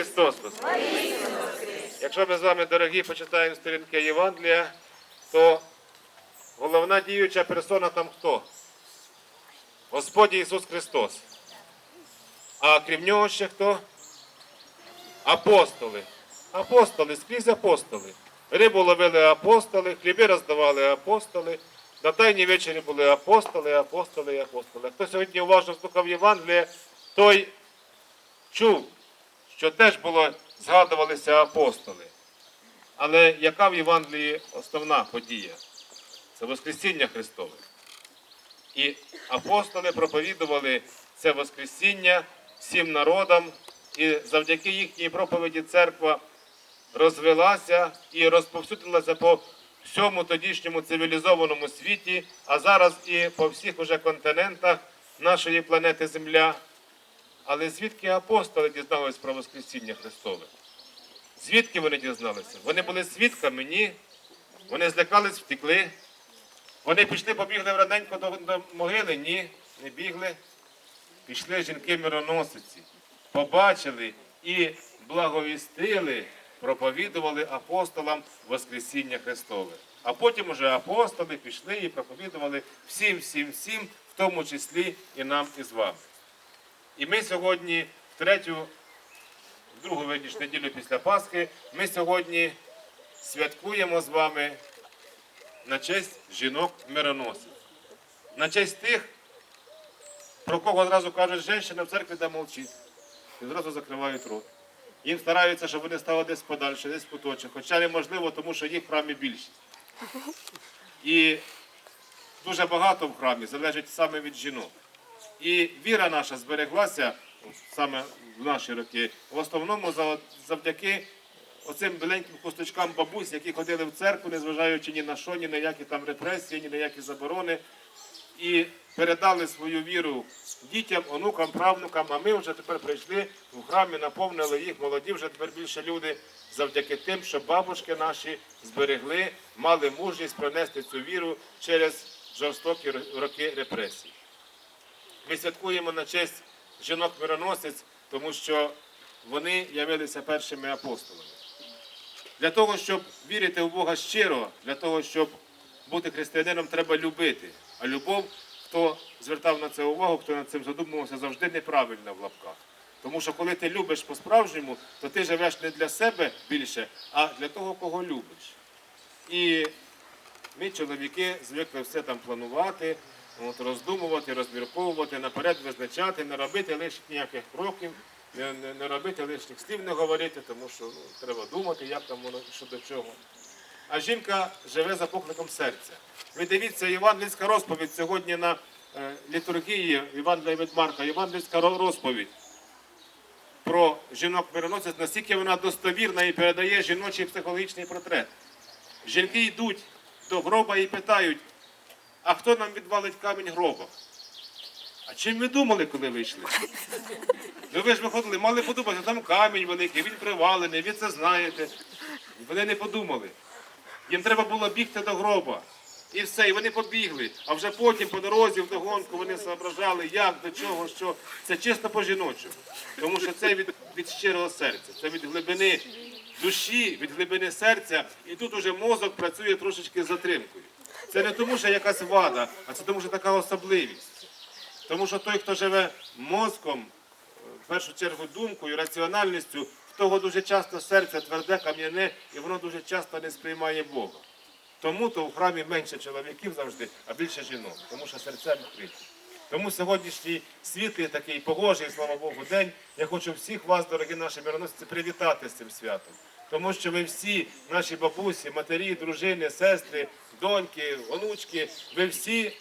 Христос Воскрес! Якщо ми з вами, дорогі, почитаємо сторінки Євангелія, то головна діюча персона там хто? Господь Ісус Христос. А крім нього ще хто? Апостоли. Апостоли, скрізь апостоли. Рибу ловили апостоли, хліби роздавали апостоли. На тайній вечері були апостоли, апостоли і апостоли. Хто сьогодні уважно слухав Євангеліє, той чув, що теж було, згадувалися апостоли. Але яка в Євангелії основна подія? Це Воскресіння Христове. І апостоли проповідували це Воскресіння всім народам, і завдяки їхній проповіді церква розвелася і розповсюдилася по всьому тодішньому цивілізованому світі, а зараз і по всіх уже континентах нашої планети Земля. Але звідки апостоли дізналися про Воскресіння Христове? Звідки вони дізналися? Вони були свідками? Ні. Вони злякались, втекли. Вони пішли, побігли раненько до, могили? Ні, не бігли. Пішли жінки-мироносиці, побачили і благовістили, проповідували апостолам Воскресіння Христове. А потім уже апостоли пішли і проповідували всім, всім, всім, в тому числі і нам із вами. І ми сьогодні, в третю, в другу верніш, неділю після Пасхи, ми сьогодні святкуємо з вами на честь жінок-мироносиць. На честь тих, про кого одразу кажуть, женщина в церкві де мовчить. І одразу закривають рот. Їм стараються, щоб вони стали десь подальше, десь куточок. Хоча неможливо, тому що їх в храмі більшість. І дуже багато в храмі залежить саме від жінок. І віра наша збереглася саме в наші роки, в основному завдяки оцим біленьким кусточкам бабусь, які ходили в церкву, незважаючи ні на що, ні на які там репресії, ні на які заборони, і передали свою віру дітям, онукам, правнукам. А ми вже тепер прийшли в храмі, наповнили їх, молоді вже тепер більше люди, завдяки тим, що бабушки наші зберегли, мали мужність пронести цю віру через жорстокі роки репресій. Ми святкуємо на честь жінок-мироносець, тому що вони явилися першими апостолами. Для того, щоб вірити в Бога щиро, для того, щоб бути християнином, треба любити. А любов, хто звертав на це увагу, хто над цим задумувався, завжди неправильно в лапках. Тому що коли ти любиш по-справжньому, то ти живеш не для себе більше, а для того, кого любиш. І ми, чоловіки, звикли все там планувати, от, роздумувати, розмірковувати, наперед визначати, не робити лишніх ніяких кроків, не, не, не робити лишніх слів, не говорити, тому що ну, треба думати, як там воно що до чого. А жінка живе за покликом серця. Ви дивіться, євангельська розповідь сьогодні на е, літургії Євангелія від Марка, євангельська розповідь про жінок мироносець, настільки вона достовірна і передає жіночий психологічний портрет. Жінки йдуть до гроба і питають, а хто нам відвалить камінь гроба? А чим ви думали, коли вийшли? Ну ви ж виходили, мали подумати, що там камінь великий, він привалений, ви це знаєте. Вони не подумали. Їм треба було бігти до гроба. І все, і вони побігли. А вже потім по дорозі вдогонку вони зображали, як, до чого, що. Це чисто по-жіночому. Тому що це від, від щирого серця, це від глибини душі, від глибини серця. І тут уже мозок працює трошечки з затримкою. Це не тому, що якась вада, а це тому, що така особливість. Тому що той, хто живе мозком, в першу чергу думкою, раціональністю, в того дуже часто серце тверде, кам'яне, і воно дуже часто не сприймає Бога. Тому то в храмі менше чоловіків завжди, а більше жінок, тому що серця відкриті. Тому сьогоднішній світлий такий погожий, слава Богу, день. Я хочу всіх вас, дорогі наші мироносці, привітати з цим святом. Тому що ви всі, наші бабусі, матері, дружини, сестри, доньки, онучки, ви всі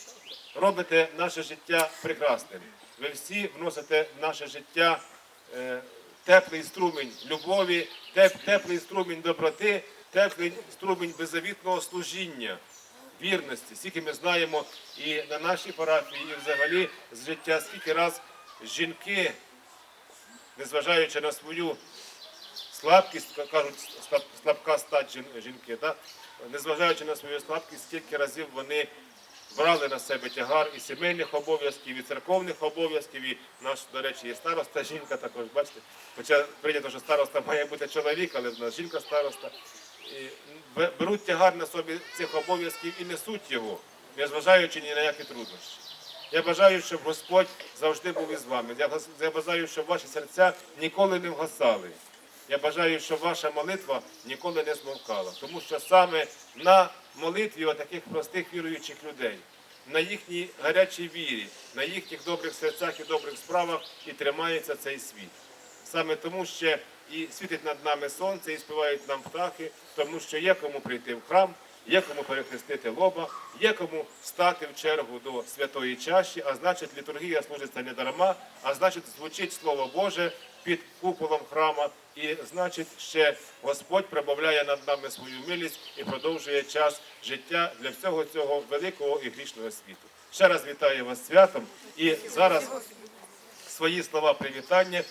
робите наше життя прекрасним. Ви всі вносите в наше життя е, теплий струмінь любові, теп, теплий струмінь доброти, теплий струмінь беззавітного служіння, вірності. Скільки ми знаємо і на нашій парафії, і взагалі з життя, скільки раз жінки, незважаючи на свою слабкість, кажуть, слабка стать жінки, так? незважаючи на свою слабкість, скільки разів вони брали на себе тягар і сімейних обов'язків, і церковних обов'язків. І наш, до речі, є староста, жінка також, бачите. Хоча прийнято, що староста має бути чоловік, але в нас жінка староста. І беруть тягар на собі цих обов'язків і несуть його, незважаючи ні на які труднощі. Я бажаю, щоб Господь завжди був із вами. Я бажаю, щоб ваші серця ніколи не вгасали. Я бажаю, щоб ваша молитва ніколи не змовкала. Тому що саме на молитві отаких простих віруючих людей, на їхній гарячій вірі, на їхніх добрих серцях і добрих справах і тримається цей світ. Саме тому ще і світить над нами сонце, і співають нам птахи, тому що є кому прийти в храм, є кому перехрестити лоба, є кому стати в чергу до святої чаші, а значить літургія служиться не дарма, а значить звучить Слово Боже під куполом храма, і значить ще Господь прибавляє над нами свою милість і продовжує час життя для всього цього великого і грішного світу. Ще раз вітаю вас святом. І зараз свої слова привітання